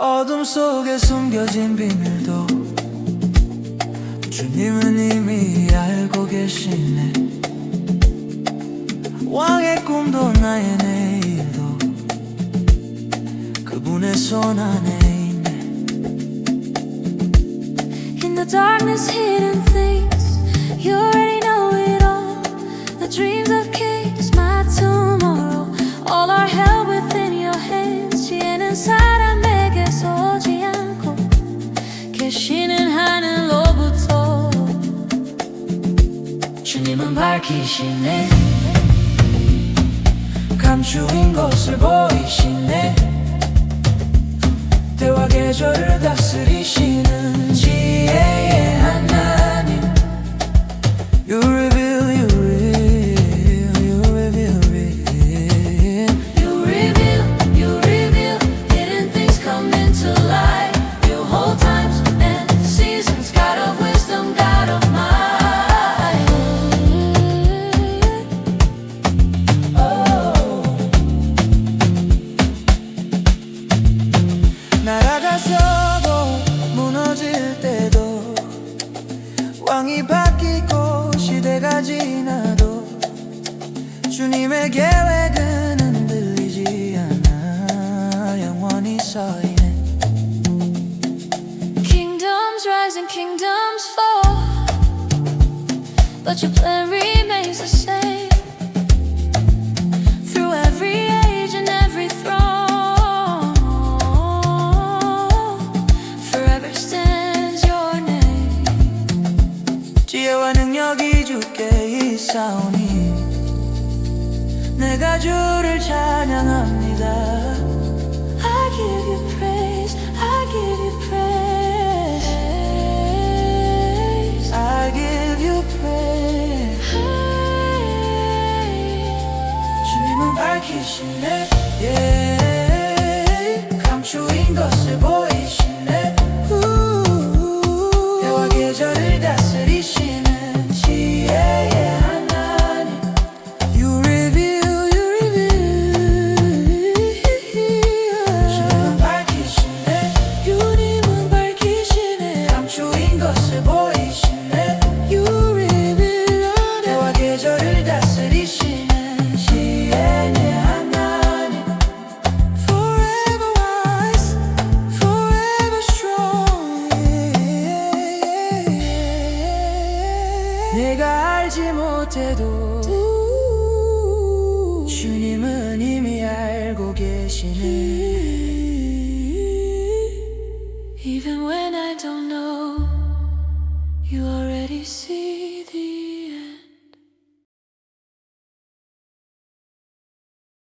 어둠 속에 숨겨진 비밀도 주님은 이미 알고 계시네. 왕의 꿈도 나의 내일도 그분의 손 안에 있네. In the darkness, hidden 계시는 하늘로부터. 주님은 밝히시네 감추인 것을 보이시네 때와 계절을 다스리시는 날아가서도 무너질 때도 왕이 바뀌고 시대가 지나도 주님의 계획은 흔들리지 않아 영원히 서있네 Kingdoms rise and kingdoms fall, but your plan remains the same. 있사오니 내가 주를 찬양합니다 I give you praise, I give you praise. I give you praise 주님은 밝히시네 yeah. 알지 못해도 주님은 이미 알고 계시네 Even when I don't know, you already see the